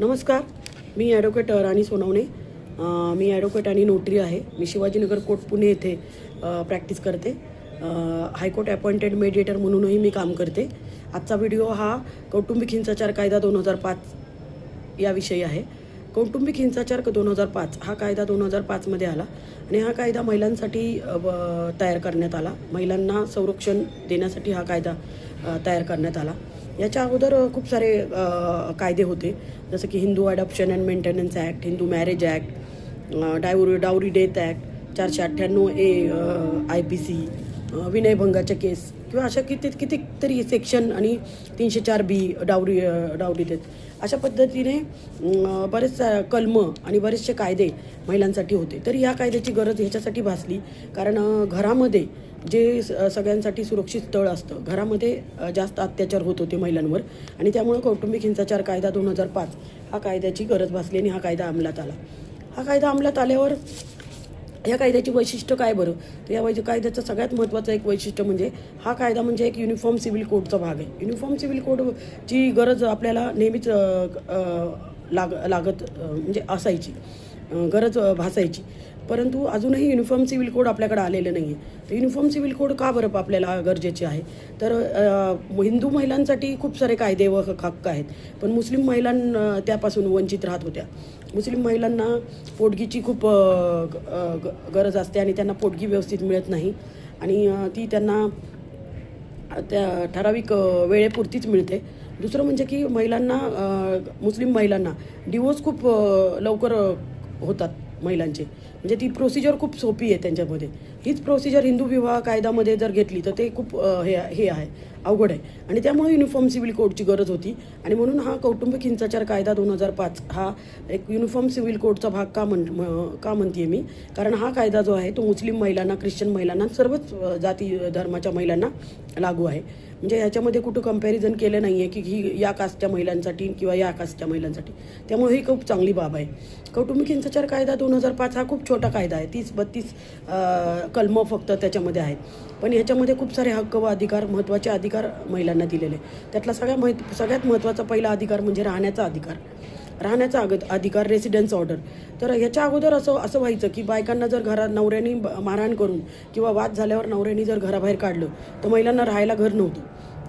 नमस्कार. मी ॲडव्होकेट राणी सोनवणे. मी ॲडव्होकेट आणि नोटरी आहे. मी शिवाजीनगर कोर्ट पुणे येथे प्रॅक्टिस करते. हायकोर्ट अपॉइंटेड मेडिएटर म्हणूनही मी काम करते. आजचा व्हिडिओ हा कौटुंबिक हिंसाचार कायदा दोन हजार पाच याविषयी आहे. कौटुंबिक हिंसाचार दोन हजार पाच हा कायदा दोन हजार पाचमध्ये आला आणि हा कायदा महिलांसाठी तयार करण्यात आला. महिलांना संरक्षण देण्यासाठी हा कायदा तयार करण्यात आला. याच्या अगोदर खूप सारे कायदे होते. जसं की Hindu adoption and maintenance act Hindu marriage act dowry dowry death act चारशे अठ्ठ्याण्णव ए आय पी सी विनयभंगाच्या केस किंवा अशा किती कितीतरी सेक्शन आणि तीनशे चार बी डावरी डावरी देत. अशा पद्धतीने बरेच कलम आणि बरेचसे कायदे महिलांसाठी होते. तर ह्या कायद्याची गरज ह्याच्यासाठी भासली. कारण घरामध्ये जे स- सगळ्यांसाठी सुरक्षित स्थळ असतं घरामध्ये जास्त अत्याचार होत होते महिलांवर. आणि त्यामुळे कौटुंबिक हिंसाचार कायदा दोन हजार पाच हा कायद्याची गरज भासली आणि हा कायदा अंमलात आला. हा कायदा अंमलात आल्यावर या कायद्याची वैशिष्ट्य काय बरं? तर या वैद्य कायद्याचं सगळ्यात महत्त्वाचं एक वैशिष्ट्य म्हणजे हा कायदा म्हणजे एक युनिफॉर्म सिव्हिल कोडचा भाग आहे. युनिफॉर्म सिव्हिल कोडची गरज आपल्याला नेहमीच लाग लागत म्हणजे असायची. गरज भासायची. परंतु अजूनही युनिफॉर्म सिव्हिल कोड आपल्याकडे आलेलं नाही आहे तर युनिफॉर्म सिव्हिल कोड का बरं आपल्याला गरजेचे आहे? तर हिंदू महिलांसाठी खूप सारे कायदे व हक्क आहेत. पण मुस्लिम महिलां त्यापासून वंचित राहत होत्या. मुस्लिम महिलांना पोटगीची खूप ग- ग- गरज असते आणि त्यांना पोटगी व्यवस्थित मिळत नाही. आणि ती त्यांना त्या ठराविक वेळेपुरतीच मिळते. दुसरं म्हणजे की महिलांना मुस्लिम महिलांना डिवोर्स खूप लवकर होतात. महिलांचे. म्हणजे ती प्रोसिजर खूप सोपी आहे त्यांच्यामध्ये. हीच प्रोसिजर हिंदू विवाह कायद्यामध्ये जर घेतली तर ते खूप हे हे आहे अवघड आहे. आणि त्यामुळे युनिफॉर्म सिव्हिल कोडची गरज होती. आणि म्हणून हा कौटुंबिक हिंसाचार कायदा दोन हजार पाच हा एक युनिफॉर्म सिव्हिल कोडचा भाग का म्हण का म्हणते मी? कारण हा कायदा जो आहे तो मुस्लिम महिलांना ख्रिश्चन महिलांना सर्वच जाती धर्माच्या महिलांना लागू आहे. म्हणजे ह्याच्यामध्ये कुठं कंपॅरिझन केलं नाही आहे की ही या कास्टच्या महिलांसाठी किंवा या कास्टच्या महिलांसाठी. त्यामुळे ही खूप चांगली बाब आहे. कौटुंबिक हिंसाचार कायदा दोन हजार पाच हा खूप छोटा कायदा आहे. तीस बत्तीस कलमं फक्त त्याच्यामध्ये आहेत. पण ह्याच्यामध्ये खूप सारे हक्क व अधिकार महत्त्वाचे अधिकार महिलांना दिलेले. त्यातला सगळ्या महत् सगळ्यात महत्त्वाचा पहिला अधिकार म्हणजे राहण्याचा अधिकार. राहण्याचा अग अधिकार रेसिडेन्स ऑर्डर तर ह्याच्या अगोदर असं असं व्हायचं की बायकांना जर घरात नवऱ्याने मारहाण करून किंवा वाद झाल्यावर नवऱ्यानी जर घराबाहेर काढलं तर महिलांना राहायला घर नव्हतं.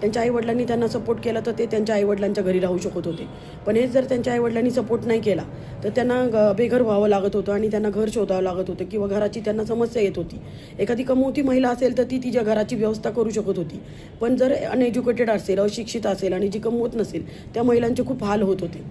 त्यांच्या आईवडिलांनी त्यांना सपोर्ट केला तर ते त्यांच्या आईवडिलांच्या घरी राहू शकत होते. पण हेच जर त्यांच्या आईवडिलांनी सपोर्ट नाही केला तर त्यांना ग- बेघर व्हावं लागत होतं आणि त्यांना घर शोधावं लागत होतं किंवा घराची त्यांना समस्या येत होती. एखादी कमवती महिला असेल तर ती तिच्या घराची व्यवस्था करू शकत होती. पण जर अनएज्युकेटेड असेल अशिक्षित असेल आणि जी कमवत नसेल त्या महिलांचे खूप हाल होत होते.